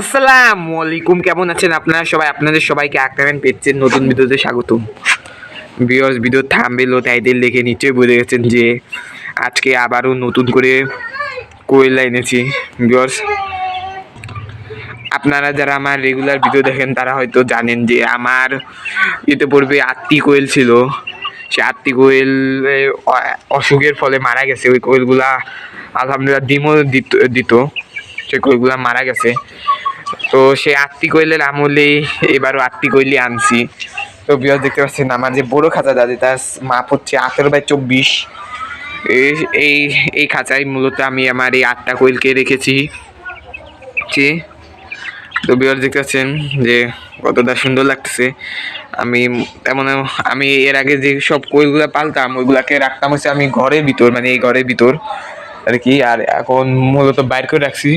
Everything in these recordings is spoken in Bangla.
আসসালামু আলাইকুম, কেমন আছেন আপনারা সবাই? আপনাদের সবাইকে আক্রামেন পেজের নতুন ভিডিওতে স্বাগতম। বিয়স ভিডিও থামবেল ও দেখে নিশ্চয়ই বুঝে গেছেন যে আজকে আবারও নতুন করে কোয়েল এনেছি। বিয়স আপনারা যারা আমার রেগুলার ভিডিও দেখেন, তারা হয়তো জানেন যে আমার ইয়েতে পড়বে আত্মি কোয়েল ছিল। সে আত্মি কোয়েল অসুখের ফলে মারা গেছে। ওই কোয়েলগুলা আলহামদুলিল্লাহ ডিমও দিত দিত। সে কোয়েলগুলা মারা গেছে। তো সে আত্মি কোয়েলের আমলে এবারও আত্মি কোয়েলই আনছি। তো বিয়ার দেখতে পাচ্ছেন আমার যে বড় খাঁচা দাদি, তার মাপ হচ্ছে আঠেরো বাই চব্বিশ। এই এই খাঁচায় মূলত আমি আমার এই আটটা কোয়েলকে রেখেছি। তো বিয়ার দেখতে পাচ্ছেন যে কতটা সুন্দর লাগতেছে। আমি তেমন, আমি এর আগে যে সব কোয়েলগুলো পালতাম, ওইগুলাকে রাখতাম হচ্ছে আমি ঘরের ভিতর মানে এই ঘরের ভিতর। আর কি, আর এখন মূলত বাইর করে রাখছি।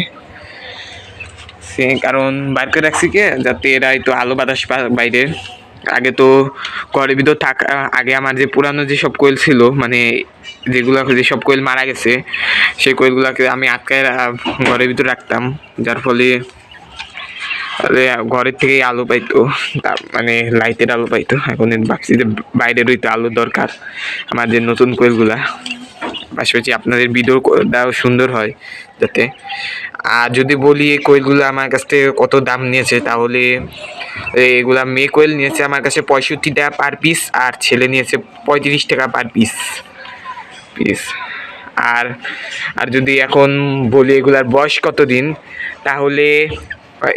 সে কারণ বাইর করে রাখছি কে? যাতে এরা একটু আলো বাতাস পা বাইরে। আগে তো ঘরের ভিতর থাকা আগে আমার যে পুরানো যেসব কোয়েল ছিল মানে যেগুলো যেসব কোয়েল মারা গেছে, সেই কোয়েলগুলোকে আমি আটকায় ঘরের ভিতর রাখতাম, যার ফলে ঘরের থেকেই আলো পাইতো মানে লাইটের আলো পাইতো। এখন ভাবছি যে বাইরেরই তো আলো দরকার, আমার যে নতুন কোয়েলগুলা। পাশাপাশি আপনাদের ভিডিওটাও সুন্দর হয় যাতে। আর যদি বলি এই কোয়েলগুলো আমার কাছ থেকে কত দাম নিয়েছে, তাহলে এগুলা মেয়ে কোয়েল নিয়েছে আমার কাছে পঁয়ষট্টি টাকা পার পিস আর ছেলে নিয়েছে পঁয়ত্রিশ টাকা পার পিস পিস আর আর যদি এখন বলি এগুলার বয়স কত দিন তাহলে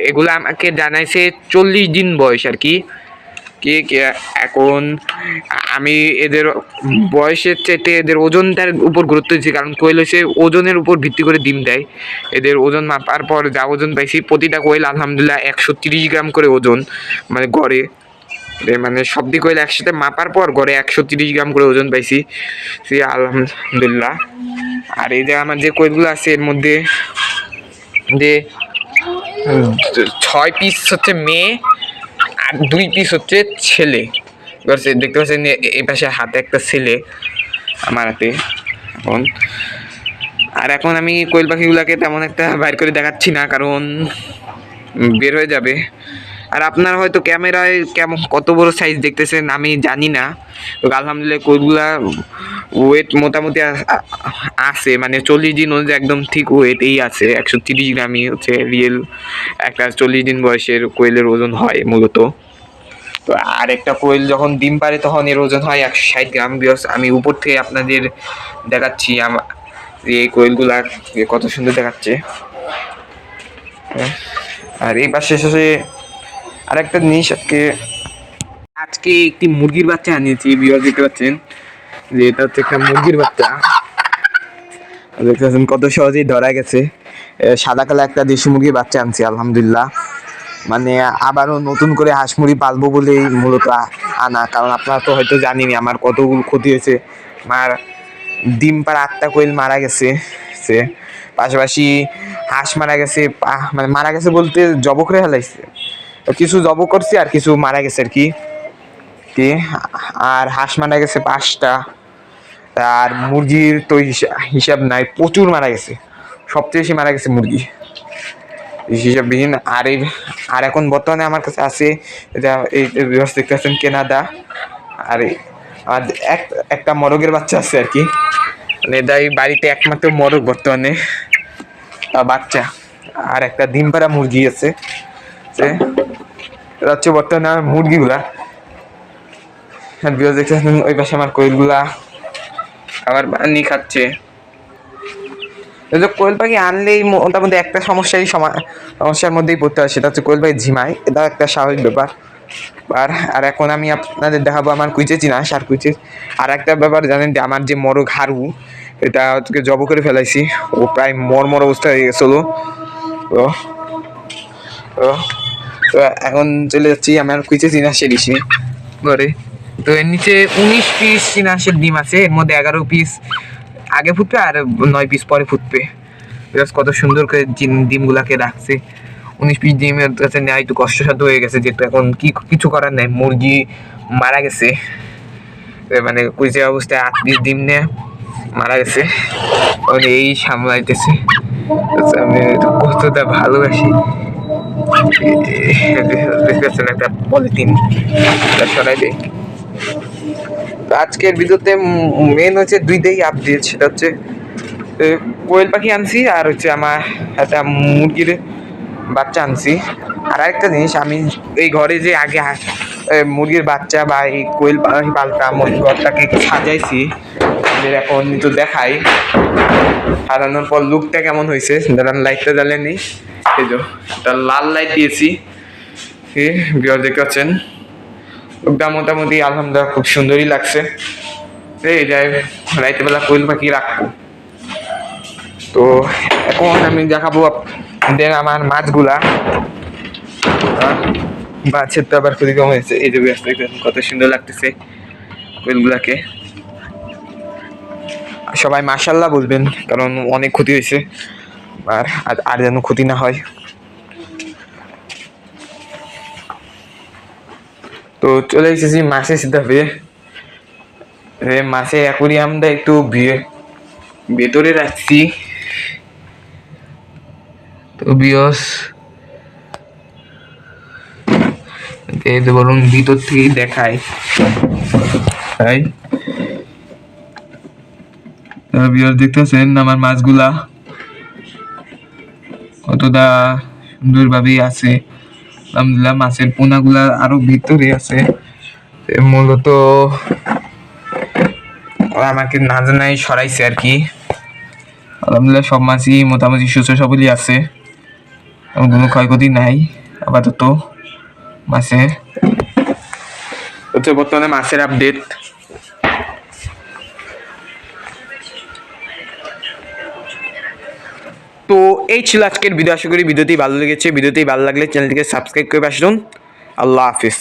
এগুলো আমাকে জানাইছে চল্লিশ দিন বয়স আর কি। কি এখন? আমি এদের বয়সের চাইতে এদের ওজনটার উপর গুরুত্ব দিচ্ছি, কারণ কোয়েল হচ্ছে ওজনের উপর ভিত্তি করে ডিম দেয়। এদের ওজন মাপার পর যা ওজন পাইছি, প্রতিটা কোয়েল আলহামদুলিল্লাহ একশো তিরিশ গ্রাম করে ওজন মানে গড়ে। মানে সব দিক কোয়েল একসাথে মাপার পর গড়ে একশো তিরিশ গ্রাম করে ওজন পাইছি। সে আলহামদুলিল্লাহ। আর এই যে আমার যে কোয়েলগুলো আছে, এর মধ্যে যে ছয় পিস হচ্ছে মেয়ে দুই পিস হচ্ছে ছেলে। দেখতে পাচ্ছেন এই পাশে হাতে একটা ছেলে আমার হাতে এখন। আর এখন আমি কোয়েল পাখিগুলোকে তেমন একটা বাইর করে দেখাচ্ছি না, কারণ বের হয়ে যাবে। আর আপনারা হয়তো ক্যামেরায় কেমন কত বড় সাইজ দেখতেছেন আমি জানি না। তো আলহামদুলিল্লাহ কোয়েলগুলা ওয়েট মোটামুটি আছে। মানে চল্লিশ দিন অনুযায়ী একদম ঠিক ওয়েট এই আছে। একশো তিরিশ গ্রামই হচ্ছে রিয়েল একটা চল্লিশ দিন বয়সের কোয়েলের ওজন হয় মূলত। তো আর একটা কোয়েল যখন ডিম পারে, তখন এর ওজন হয় একশো ষাট গ্রাম। বিকজ আমি উপর থেকে আপনাদের দেখাচ্ছি আমার এই কোয়েলগুলা কত সুন্দর দেখাচ্ছে। হ্যাঁ। আর এই পাশে শেষে আর একটা জিনিস আজকে আজকে একটি মুরগির বাচ্চা আনিয়েছি বিয়ার দেখতে পাচ্ছেন যে এটা হচ্ছে একটা মুরগির বাচ্চা। দেখতে পাচ্ছেন কত সহজেই ধরা গেছে। সাদা কালো একটা দেশি মুরগির বাচ্চা আনছি, আলহামদুলিল্লাহ। মানে আবারও নতুন করে হাঁস মুরগি পালবো বলেই মূলত আনা। কারণ আপনারা তো হয়তো জানেনই আমার কতগুলো ক্ষতি হয়েছে। আমার ডিম পাড়া আটটা কোয়েল মারা গেছে, সে পাশাপাশি হাঁস মারা গেছে মানে মারা গেছে বলতে জব করে ফেলাইছে। তো কিছু জব করছে আর কিছু মারা গেছে আর কি। কি? আর হাঁস মারা গেছে পাঁচটা। আর মুরগির তো হিসা- হিসাব নাই, প্রচুর মারা গেছে। সবচেয়ে বেশি মারা গেছে মুরগি। হিসাববিহীন আর এই আর এখন বর্তমানে আমার কাছে আছে এটা এই দেখতে পাচ্ছেন কেনাদা, আর আর এক, একটা মরগের বাচ্চা আছে আর কি। মানে এটা এই বাড়িতে একমাত্র মরগ বর্তমানে বাচ্চা। আর একটা ডিম পাড়া মুরগি আছে এটা হচ্ছে বর্তমানে আমার মুরগিগুলা। আর বিরোধ দেখতে ওই পাশে আমার কোয়েলগুলা আবার পানি খাচ্ছে। যে কোয়েল পাখি আনলেই মোটামুটি একটা সমস্যাই সমা- সমস্যার মধ্যেই পড়তে হয়, সেটা হচ্ছে কোয়েল পাখি ঝিমায় এটা একটা স্বাভাবিক ব্যাপার। আর আর এখন আমি আপনাদের দেখাবো আমার কুইচে চিনাস আর কুইচে আর একটা ব্যাপার জানেন যে আমার যে মরগ হারু এটা হচ্ছে জব করে ফেলাইছি। ও প্রায় মর মর অবস্থা হয়ে গেছিল। তো তো এখন চলে যাচ্ছি আমার কুইচে চিনাসের ইসে ঘরে। তো এর নিচে উনিশ পিস চিনাসের ডিম আছে, এর মধ্যে এগারো পিস আগে ফুটবে আর নয় পিস পরে ফুটবে Just কত সুন্দর করে ডিমগুলাকে রাখছে উনিশ পিস ডিমের কাছে নেওয়া একটু কষ্টসাধ্য হয়ে গেছে যেহেতু এখন কি কিছু করার নাই মুরগি মারা গেছে মানে কুইজে অবস্থায় আট পিস ডিম নিয়ে মারা গেছে এই সামলাইতেছে আচ্ছা, আমি কতটা ভালোবাসি দেখতে পাচ্ছেন একটা পলিথিন সরাই দিই আজকের ভিডিওতে মেন হচ্ছে দুইটাই আপডেট সেটা হচ্ছে কোয়েল পাখি আনছি আর হচ্ছে আমার একটা মুরগির বাচ্চা আনছি। আর একটা জিনিস, আমি এই ঘরে যে আগে মুরগির বাচ্চা বা এই কোয়েল পাখি পালতাম ওই ঘরটাকে সাজাইছি এখন তো দেখাই। সাজানোর পর লুকটা কেমন হয়েছে? দাঁড়ান লাইটটা জ্বালেনি এই একটা লাল লাইট দিয়েছি। দেখতে পাচ্ছেন? লোকটা মোটামুটি আলহামদুলিল্লাহ খুব সুন্দরই লাগছে। এই রাইতে বেলা কোয়েল পাখি রাখব। তো এখন আমি দেখাবো আপনাদের আমার মাছগুলা। মাছের তো আবার খুবই কম হয়েছে। এই যে কত সুন্দর লাগতেছে কোয়েলগুলাকে সবাই মাশাল্লাহ বলবেন, কারণ অনেক ক্ষতি হয়েছে। আর- আর যেন ক্ষতি না হয়। তো চলে এসেছি মাছের সিদ্ধাবে মাছের অ্যাকোরিয়ামটা একটু ভেতরে রাখছি। তো বিয়স এই তো বরং ভিতর থেকেই দেখায়। তাই। বিয়স দেখতেছেন আমার মাছগুলা। কতটা সুন্দরভাবেই আছে। আলহামদুলিল্লাহ, মাছের পোনাগুলা আরও ভিতরে আছে। মূলত আমাকে না জানাই সরাইছে আর কি। আলহামদুলিল্লাহ, সব মাছই মোটামুটি সুস্থ সবলই আছে। কোনো ক্ষয়ক্ষতি নাই, আপাতত। মাছে হচ্ছে বর্তমানে মাছের আপডেট তো এই ছিল আজকের ভিডিও। আশা করি ভিডিওটি ভালো লেগেছে। ভিডিওটি ভালো লাগলে চ্যানেলটিকে সাবস্ক্রাইব করে আসুন আল্লাহ হাফিজ।